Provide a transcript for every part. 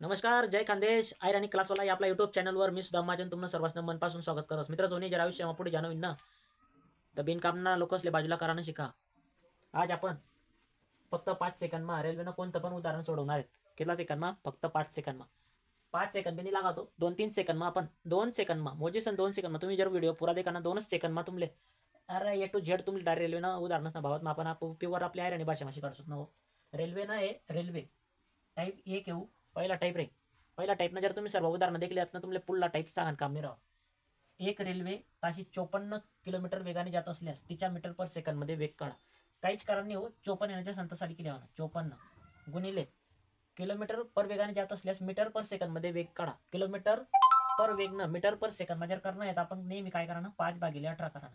नमस्कार जय खानदेश. आयर आणि क्लासवाला या आपल्या युट्यूब चॅनलवर मी सुद्धा माझ्या तुम्हाला सर्वांना मनपासून स्वागत करत. मित्र सोनी जर आयुष्य पुढे जाणवीन ना? तर बिनकामना लोकसले बाजूला करानं शिका. आज आपण फक्त पाच सेकंदमा रेल्वेनं कोणतं पण उदाहरण सोडवणार आहेत. कितला सेकंदमा? फक्त पाच सेकंदमा. पाच सेकंद बिनी लागतो दोन तीन सेकंदमा आपण. दोन सेकंदमा. मोजी सन दोन सेकंदमा. तुम्ही जर व्हिडिओ पुरा देखा ना दोनच सेकंदमा तुमले. अरे ए टू झेड तुम्ही डायरेक्ट रेल्वेनं उदाहरणच ना भावात. आपण प्युअर आपल्या आयराणी भाषेमाशी काढतो ना हो. रेल्वे ना आहे रेल्वे. टाईप एक येऊ पहिला टाईप रे. पहिला टाईपनं जर तुम्ही सर्व उदाहरणं देखली आहेत ना तुम्हाला पुढला टाईप सांगा काम नाही राहा एक रेल्वे ताशी चोपन्न किलोमीटर वेगाने जात असल्यास तिच्या मीटर पर सेकंदमध्ये वेग काढा. काहीच कारण नाही हो चोपन्न येण्याच्या संतसारी किती ना चोपन्न गुणिले किलोमीटर पर वेगाने जात असल्यास मीटर पर सेकंदमध्ये वेग काढा. किलोमीटर पर वेग न मीटर पर सेकंद जर करणं आहे आपण नेहमी काय करा पाच भागिले अठरा करा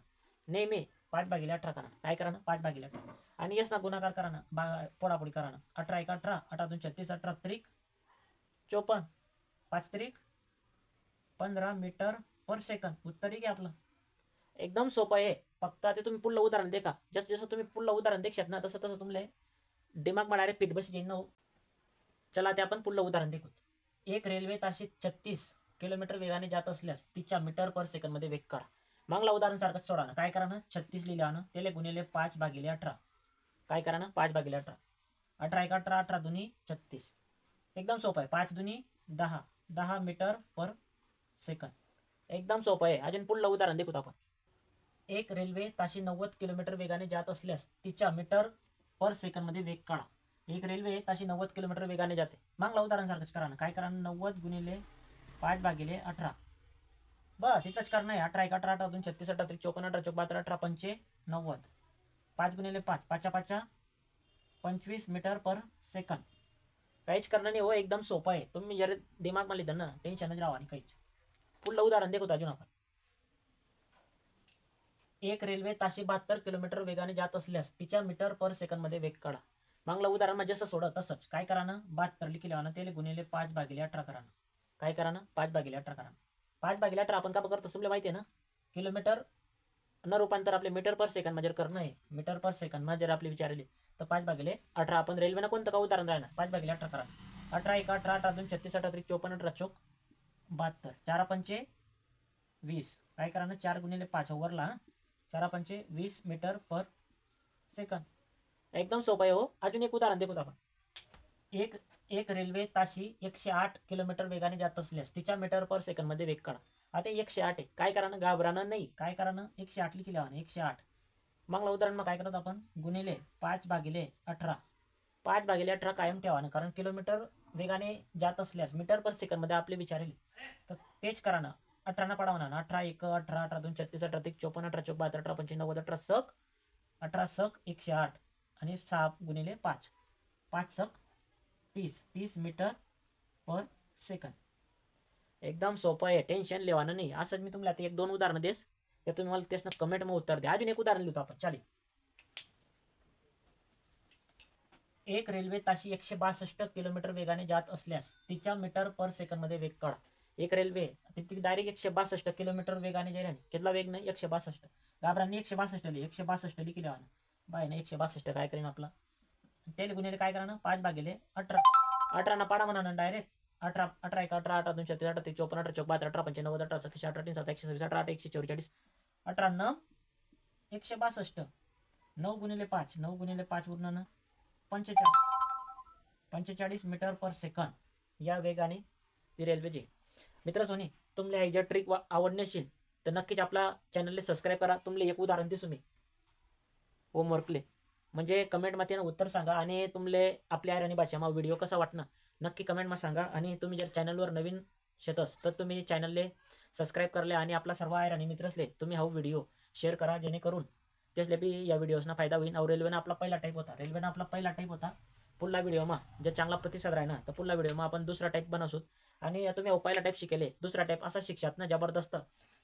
नेहमी पाच भागिले अठरा करा काय करा पाच भागिले अठरा. आणि येस ना गुणाकार करा ना बा पोडापोडी करा अठरा एक अठरा अठरा दोन छत्तीस अठरा त्रिक चोपन्न पाच त्रिक पंधरा मीटर पर सेकंद. उत्तर आहे की आपलं? एकदम सोपं आहे. फक्त आता तुम्ही पुढलं उदाहरण देखा. जसं जसं तुम्ही पुढलं उदाहरण देखशात ना तसं तसं तुम्हाला दिमाग डायरेक्ट पीठ बस येईन हो. चला ते आपण पुढलं उदाहरण देखू. एक रेल्वे ताशी छत्तीस किलोमीटर वेगाने जात असल्यास तिच्या मीटर पर सेकंदमध्ये वेग काढा. मागला उदाहरण सारखं सोडा ना. काय करा ना? छत्तीस लिहिला ना त्याला गुणिले पाच भागिले अठरा. काय करा ना? पाच भागिले अठरा. अठरा एक अठरा अठरा दोन्ही छत्तीस. एकदम सोपं आहे. पाच दुनी दहा. दहा मीटर पर सेकंद. एकदम सोपं आहे. अजून पुढलं उदाहरण देखू आपण. एक रेल्वे ताशी नव्वद किलोमीटर वेगाने जात असल्यास तिच्या मीटर पर सेकंदमध्ये वेग काढा. एक रेल्वे ताशी नव्वद किलोमीटर वेगाने जाते. मागला उदाहरण सारखंच करा ना. काय करा? नव्वद गुणिले पाच भागिले अठरा. बस इथंच कारण आहे. अठरा एक अठरा अठरा दोन छत्तीस अठरा त्रिक चोपन्न अठरा चौपात्र अठरा पंचे नव्वद. पाच गुणिले पाच. पाचा पाचा पंचवीस मीटर पर सेकंद. काहीच करणार नाही हो एकदम सोपं आहे. तुम्ही जर दिमागमध्ये ना टेन्शनच राहा आणि काहीच. पुढलं उदाहरण देखो अजून आपण. एक रेल्वे ताशी बहात्तर किलोमीटर वेगाने जात असल्यास तिच्या मीटर पर सेकंदमध्ये वेग काढा. मागलं उदाहरण म्हणजे जसं सोडत तसंच. काय करा ना बहात्तर लिखले ना ते गुणिले पाच भागिले अठरा करा ना काय करा ना पाच भागिले अठरा करा पाच भागिले अठरा आपण का करतो तुला माहिती आहे ना? किलोमीटर न रूपांतर आपले मीटर पर सेकंदमध्ये करणं आहे मीटर पर सेकंदमध्ये जर आपले विचारले तर पाच भागिले. अठरा. आपण रेल्वेनं कोणतं का उदाहरण राहणार पाच भागिले अठरा करा. अठरा एक अठरा अठरा दोन छत्तीस अठरा त्रिक चोपन्न अठरा चौक बहात्तर. चार पंचे वीस. काय करा ना? चार गुणिले पाच. हो, ओव्हरला चार पंचे वीस मीटर पर सेकंद. एकदम सोपं आहे हो. अजून एक उदाहरण देखू आपण. एक एक रेल्वे ताशी एकशे आठ किलोमीटर वेगाने जात असल्यास तिच्या मीटर पर सेकंदमध्ये वेग काढा. आता एकशे आठ आहे. काय करा ना? घाबरानं नाही. काय करा ना? एकशे आठली किलो लावा एकशे आठ. मागला उदाहरण मग काय करतो आपण? गुणिले पाच भागिले अठरा. पाच भागिले अठरा कायम ठेवा ना कारण किलोमीटर वेगाने जात असल्यास मीटर पर सेकंदमध्ये आपले विचारेल तर तेच करा ना अठरा ना पडावा ना अठरा एक अठरा अठरा दोन छत्तीस अठरा तीस चोपन्न अठरा चौक बहात्तर अठरा पंचे नव्वद अठरा सक अठरा सक एकशे आठ आणि सहा गुणिले पाच. पाच सक तीस. तीस मीटर पर सेकंद एकदम सोपं आहे. टेन्शन लेवाना नाही. असंच मी तुम्हाला एक दोन उदाहरणं देस. ते तुम्ही मला तेच कमेंटमध्ये उत्तर द्या. अजून एक उदाहरण लिहितो आपण. चालेल. एक रेल्वे ताशी एकशे बासष्ट किलोमीटर वेगाने जात असल्यास तिच्या मीटर पर सेकंदमध्ये वेग काढा. एक रेल्वे ती डायरेक्ट एकशे बासष्ट किलोमीटर वेगाने जाईल कितला वेग नाही? एकशे बासष्ट. गाबरांनी एकशे बासष्ट लिहि. एकशे बासष्ट लिखी द्यावा बाय ना एकशे बासष्ट काय करेन आपला? त्याला काय करा ना पाच भागेले अठरा. अठरा ना पाडा म्हणा ना डायरेक्ट अठरा अठरा एक अठरा अठरा दोनशे छत्तीस अठरा ते चोपन्न अठरा चौक अठरा पंचे नव्वद अठरा सखीशे अठरा तीन सात एकशे सव्वीस अठरा आठ एकशे चौवेचाळीस अठरा न एकशे बासष्ट. नऊ गुणिले पाच नऊ गुणिले पाच वरून पंचेचाळीस. पंचेचाळीस मीटर पर सेकंद. या वेगाने ती रेल्वे जाईल मित्र सोनी तुमले ही जर ट्रिक आवडण्याशील तर नक्कीच आपला चॅनलला सबस्क्राईब करा. तुमले एक उदाहरण दिसू मी. होमवर्कले म्हणजे कमेंटमध्ये उत्तर सांगा आणि तुमले आपल्या आयराणी भाषेमा व्हिडिओ कसा वाटणं? नक्की कमेंट कमेंटमध्ये सांगा आणि तुम्ही जर चॅनलवर नवीन शेतस. तर तुम्ही चॅनलले सबस्क्राईब करले आणि आपला सर्व आहे आणि मित्रसले तुम्ही हा व्हिडिओ शेअर करा जेणेकरून त्यासले बी या व्हिडिओसना फायदा होईल अहो रेल्वेनं आपला पहिला टाईप होता. रेल्वेनं आपला पहिला टाईप होता. पुढला व्हिडिओमा जर चांगला प्रतिसाद राही ना तर पुढला व्हिडिओमा आपण दुसरा टाईप बनवसूत आणि तुम्ही पहिला टाईप शिकेले दुसरा टाईप असा शिक्षात ना जबरदस्त.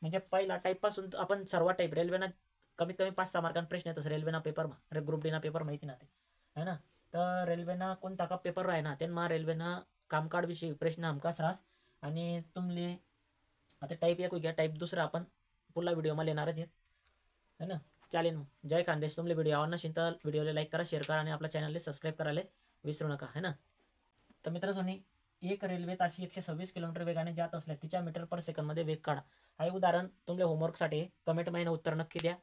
म्हणजे पहिला टाईपपासून आपण सर्व टाईप रेल्वेनं कमीत कमी पाच सहा मार्कांना प्रश्न येतच रेल्वेना पेपरमा अरे ग्रुप डीना पेपर माहिती ना ते. है ना? तर रेल्वेना कोणता का पेपर राही ना त्यांना रेल्वेना कामकाडविषयी प्रश्न हमखास राहस आणि तुमले आता टाईप एक घ्या टाईप दुसरा आपण पुढला व्हिडिओमा येणारच आहेत है ना? चालेल मग. जय खानदेश तुमले व्हिडिओ आवडला असेल तर व्हिडिओला लाईक करा शेअर करा आणि आपल्या चॅनलला सबस्क्राईब करायला विसरू नका. है ना? तर मित्र सोनी एक रेल्वे ताशी एकशे सव्वीस किलोमीटर वेगाने जात असल्यास तिच्या मीटर पर सेकंडमध्ये वेग काढा. हे उदाहरण तुमच्या होमवर्कसाठी साठी कमेंट महिना उत्तर नक्की द्या.